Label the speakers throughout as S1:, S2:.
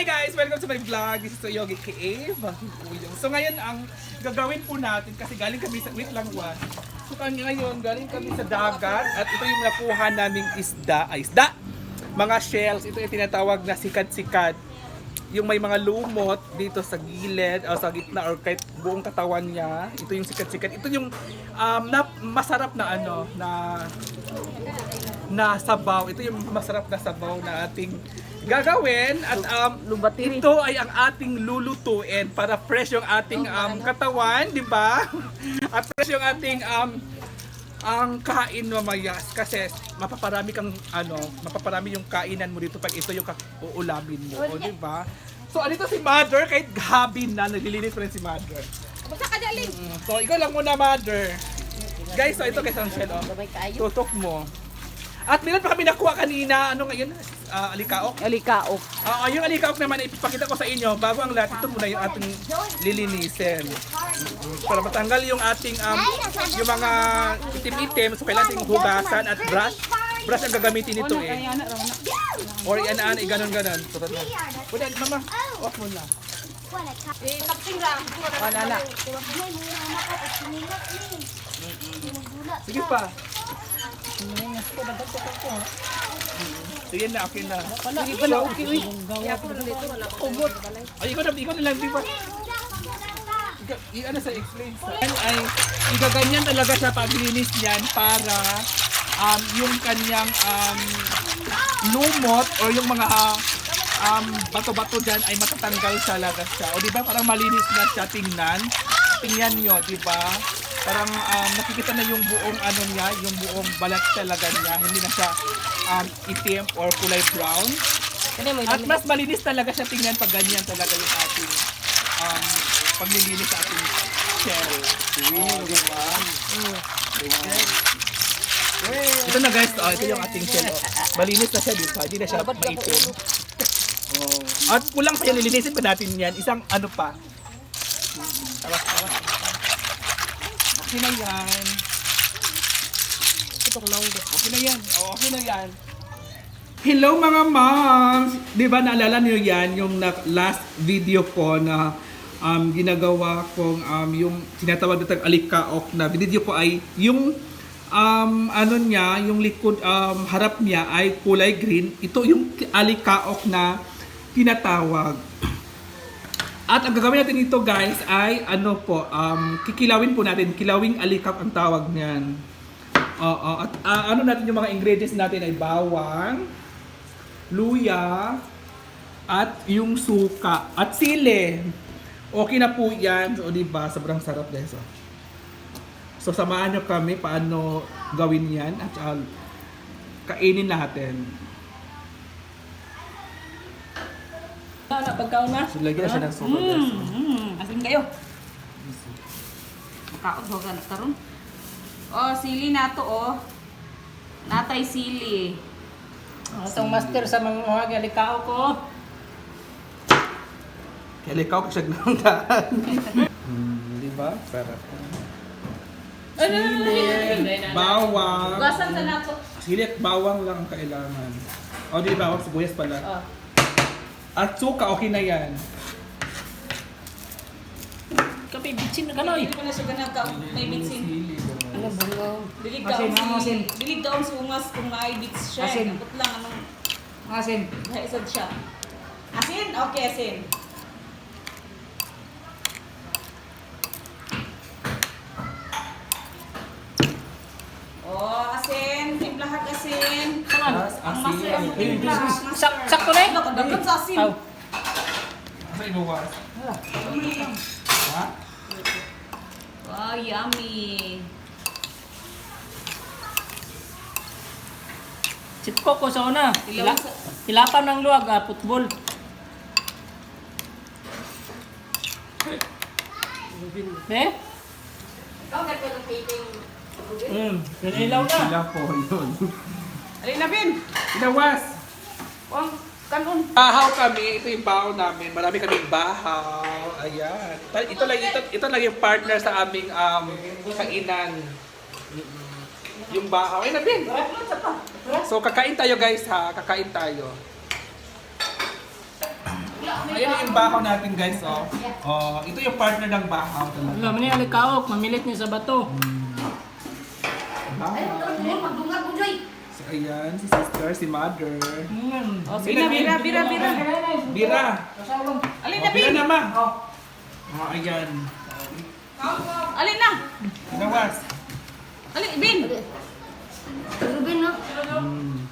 S1: Hi guys! Welcome to my vlog. This is Yogi K.A. Baging Uyong. So ngayon ang gagawin po natin kasi galing kami sa... Wait lang one. So ngayon galing kami sa dagat at ito yung nakuha naming isda. Ay, isda! Mga shells. Ito yung tinatawag na sikat-sikat. Yung may mga lumot dito sa gilid o sa gitna or kahit buong katawan niya. Ito yung sikat-sikat. Ito yung um, na, masarap na ano na na sabaw. Ito yung masarap na sabaw na ating gagawin at um,
S2: Lubatiri.
S1: ito ay ang ating lulutuin para fresh yung ating um, katawan, di ba? At fresh yung ating um, ang kain mamaya kasi mapaparami kang ano, mapaparami yung kainan mo dito pag ito yung uulamin mo, o, di ba? So, andito si Mother, kahit gabi na, naglilinis pa rin si Mother.
S2: Basta ka daling.
S1: Mm, So, ikaw lang muna, Mother. Guys, so ito kay Sanchel, oh. Tutok mo. At meron pa kami nakuha kanina, ano ngayon? Ah, alikaok.
S2: Alikaok.
S1: Ah, yung alikaok naman, ipapakita ko sa inyo. Bago ang lahat, ito muna yung ating lilinisin. Para matanggal yung ating, um, yung mga itim-itim. So, kailangan nating hugasan at brush. Brush ang gagamitin nito eh. Or yan-aan, eh, ganon-ganon. So, tara. Pwede, mama, off mo na.
S2: Eh, kapsing lang. Wala na.
S1: Sige pa. Sige na, okay na.
S2: Hindi pa na okay, uy.
S1: Ay, ikaw na, ikaw na lang, di ba? Ika- i- ano sa explain sa Yan ay igaganyan talaga siya paglinis niyan para um, yung kanyang um, lumot or yung mga um, bato-bato dyan ay matatanggal talaga siya. O di ba parang malinis na siya tingnan? Tingnan nyo, di ba? Parang um, nakikita na yung buong ano niya, yung buong balat talaga niya. Hindi na siya um, itim or kulay brown. At mas malinis talaga siya tingnan pag ganyan talaga yung ating um, paglilinis sa ating shell. Oh, diba? Ito na guys, oh, ito yung ating shell. Oh. Malinis na siya dito, hindi na siya maitim. Oh. At kulang pa yan, lilinisin pa natin yan. Isang ano pa. Okay na yan.
S2: Itong nanggo.
S1: Okay na yan. Oh, okay na yan. Hello mga moms! Di ba naalala niyo yan, yung last video ko na um, ginagawa kong um, yung tinatawag na alikaok na video ko ay yung um, ano niya, yung likod, um, harap niya ay kulay green. Ito yung alikaok na tinatawag. At ang gagawin natin dito guys ay ano po, um, kikilawin po natin. Kilawing alikak ang tawag niyan. Oo. At ah, ano natin yung mga ingredients natin ay bawang, luya, at yung suka, at sili. Okay na po yan. So, di ba? Sobrang sarap guys. Oh. So, samahan nyo kami paano gawin yan at ah, kainin natin.
S2: Ano, pagkaon na?
S1: So, lagyan na siya ng suka guys.
S2: Mm, asin kayo. Makaot ho ka nagkaroon. Oh, sili na to, oh. Natay sili.
S3: Ang itong master sa mga mga galikao ko.
S1: Kaya ikaw kasi ng daan. hmm, di ba? Sarap. Sili, bawang.
S2: Gasan sa nato.
S1: Sili at bawang lang ang kailangan. O di bawang, sibuyas pala.
S2: Oh.
S1: At suka, okay na yan.
S3: Kapi bitsin na kanoy.
S2: Hindi ko na siya ganang ka. May bitsin.
S3: Ano bungo?
S2: Dilig
S3: Asin,
S2: daon
S3: ang asin.
S2: si... Dilig daon si Ungas kung may bits siya.
S3: Asin.
S2: Kapot lang anong...
S3: Asin.
S2: Naisad siya. Asin? Okay, asin. Oh, Timplahat asin.
S1: As,
S2: Ang
S1: asin.
S3: Sak- sakto na eh.
S2: Kadagat sa asin.
S3: Aw.
S1: Asa ibuwas? Ha?
S2: Wow, yummy.
S3: Sipko ko sa una.
S2: Sa-
S3: hilapan ng luwag, ah, putbol. Eh? Hmm, nanilaw na.
S1: Sila po yun.
S2: Alin na, Bin?
S1: Inawas!
S2: Ang kanon.
S1: Bahaw kami, ito yung bahaw namin. Marami kaming bahaw. Ayan. Ito lang, ito, ito lang yung partner sa aming um, kainan. Yung bahaw. Ay, nabin! So, kakain tayo guys ha. Kakain tayo. Ayan yung bahaw natin guys, oh. Oh, ito yung partner ng bahaw talaga.
S3: Alam niya, alikaok, mamilit niya sa bato.
S1: Bahaw. So, ayan, si sister, si mother.
S3: Mm.
S2: Oh, bira, bira, bira, bira.
S1: Bira.
S2: Alin
S1: Oh,
S2: na,
S1: bira
S2: Bin?
S1: na, ma. Oh, ayan.
S2: Alin na?
S1: Nawas.
S2: Alin, Bin?
S4: Rubin, no?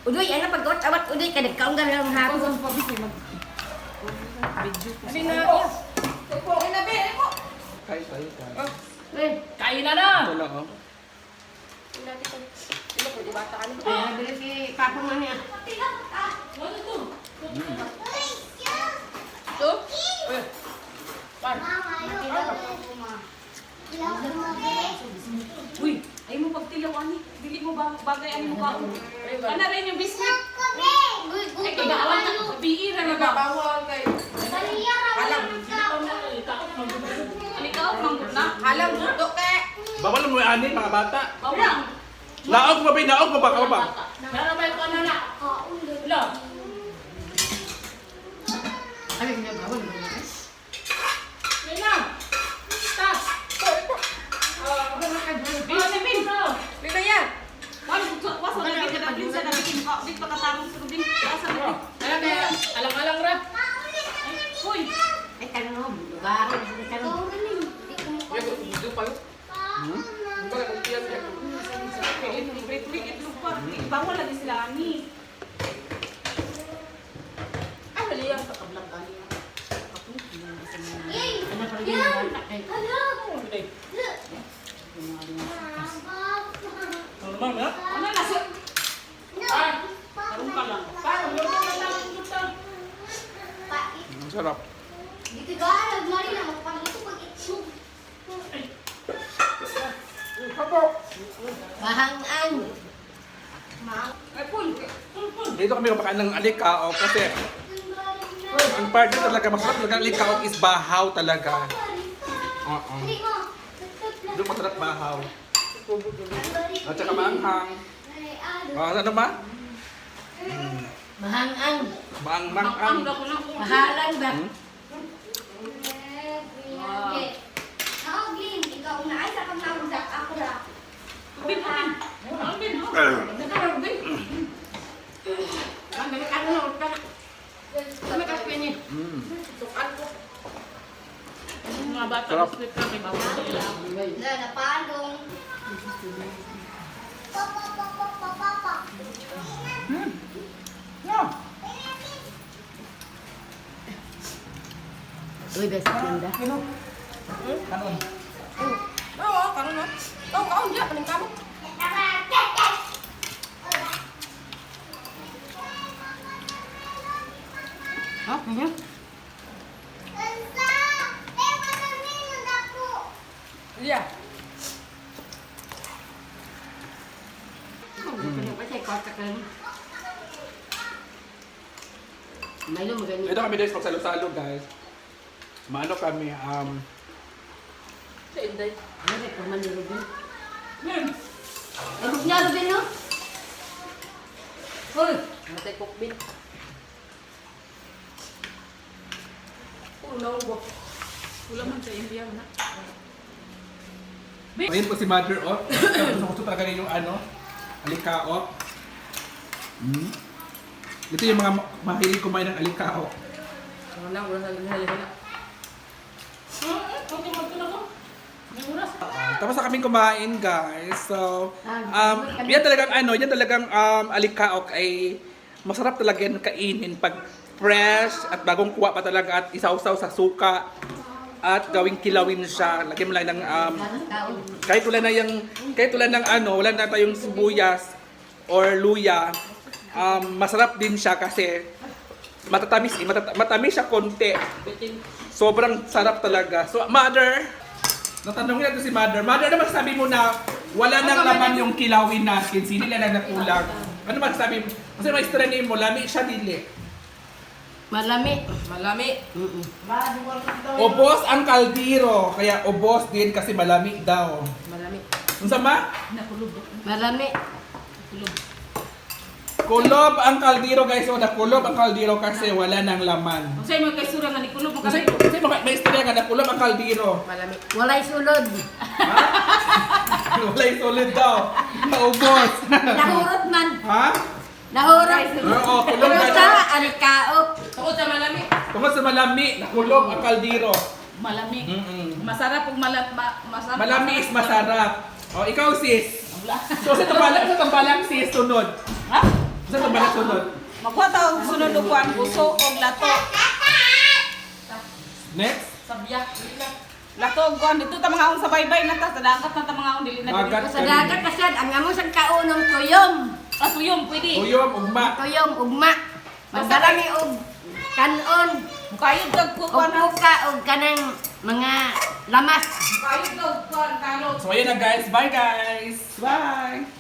S4: Udoy, ano pag awat udoy ka nagkaong lang hapon.
S2: Alin na? Alin na, Bin? Alin mo?
S1: Kain tayo, kain.
S4: Eh,
S3: Kain na na!
S1: Ito lang, oh.
S4: Ay, bili si Papa man niya.
S2: Ito? Uy, ay mo pagtilaw ani. Dili mo ba bagay ani mo ka? Ano rin yung biscuit? Ay, kailangan na. Biira na ba? Bawal kay. Alam. Alikaw, manggod na. Alam, buto ke.
S1: Bawal mo yung ani, mga bata.
S2: Bawal.
S1: Laog mo ba? Naog mo ba? Kao ba?
S3: Narabay ko na na! Wala!
S4: Ay, hindi bawal.
S3: Kain na! Tas!
S2: Bin, si Bin. Bin na yan. Wala, wasa na bin ka na bin sa na bin ka. Bin pagkatapos sa bin. Na bin.
S3: Alam kaya, alang-alang ra!
S2: Uy.
S4: Ay, tanong, lugar. Ay, tanong.
S2: Bawal lagi sila ani.
S4: Ay, mali yan. Pakablang ka niya. Ano pa rin yung bata? Ay,
S3: Normal na?
S2: Ano na si
S3: Tarong ka lang. Parang yun na lang ang gusto.
S1: Ang sarap.
S4: Dito ka, nagmari na magpaluto pag itsog. Bahangan.
S2: Ay, pul.
S1: Dito kami kumakain ng alikao kasi ang partner talaga, masarap talaga ang alikao is bahaw talaga. Oo. Doon masarap bahaw. At saka maanghang. Ah, ano ba?
S4: Bahangan.
S1: Maanghang.
S2: Ang ko na.
S4: Mahalan ba?
S1: Hmm?
S4: Ikaw
S3: bata,
S1: Sarap.
S3: biskuit ka, may bawal nila.
S4: Na, napalong.
S1: Yeah.
S4: Uy, best friend da.
S1: Ano?
S2: Oo, karon na. Oo, kaon diya kaning kamo.
S4: Ha? Ano?
S2: Iya.
S1: Ito kami guys, magsalo-salo guys. Maano kami, um,
S2: Sa inday.
S4: Ano ko man ni Rubin? Ay, niya Rubin no?
S2: Hoy, matay kokbin. Ulo ko. Ulo man sa India na.
S1: Ayun po si Mother O. Gusto gusto talaga niya yung ano, alikao. Mm. Ito yung mga ma- mahilig kumain ng alikao.
S2: Wala, wala sa hala-hala.
S3: Okay, oras.
S1: Tapos na kaming kumain, guys. So, um, yan talagang ano, yan talagang um, alikaok ay masarap talaga yan kainin pag fresh at bagong kuha pa talaga at isaw-saw sa suka at gawing kilawin siya. Lagyan mo lang ng um, kahit wala na yung kahit wala ng ano, wala na tayong sibuyas or luya. Um, masarap din siya kasi matatamis, eh, matata- matamis siya konti. Sobrang sarap talaga. So, mother, natanongin natin si mother. Mother, ano masasabi mo na wala nang laman yung kilawin natin? Lang na kulang? Ano masasabi mo? Kasi may strain mo, lami siya dili.
S4: Malami.
S2: Malami.
S4: Mm-mm.
S1: Obos ang kaldiro, kaya obos din kasi malami daw.
S2: Malami.
S1: Unsa ma?
S2: Nakulog.
S4: Malami.
S1: Kulob ang kaldero guys. O, nakulob ang kaldero kasi wala nang laman.
S2: Kung sa'yo mo kay Sura nga ni Kulo mo
S1: Kasi,
S2: kasi.
S1: kasi mga may istorya nga nakulob ang kaldero.
S4: Malami. Walay sulod.
S1: Wala yung solid daw. Naubos.
S4: Nahurot man.
S1: ha?
S4: Nahurot.
S1: Oo, kulog
S4: Pero
S1: na
S4: sa
S1: na.
S4: alikaop.
S2: Sa malami.
S1: Tungkol sa malami, nakulob ang kaldero.
S2: Malami.
S1: Mm-mm.
S2: Masarap pag malat ma, masarap.
S1: Malami is masarap. O, ikaw sis. So, sa tambalang, sa tambalang sis, sunod.
S2: Ha?
S1: Sa tambalang sunod.
S2: Magkuha tao sunod og kuan puso og lato.
S1: Next.
S2: Sabya. Lato og kuan dito ta mga on sa baybay na ta sa dagat na ta mga on dili na dili.
S1: Dagat.
S4: Sa dagat kasi ang amo sa kaunong tuyom.
S2: Ah, tuyom pwede.
S1: Uyom, ugma.
S4: Tuyom, ugma. Magdalami og kanon.
S2: Mukayod kag
S4: Og
S2: kuan na.
S4: puka og kanang mga lamas.
S2: Mukayod kag kuan kalot.
S1: So, ayan na guys. Bye guys. Bye.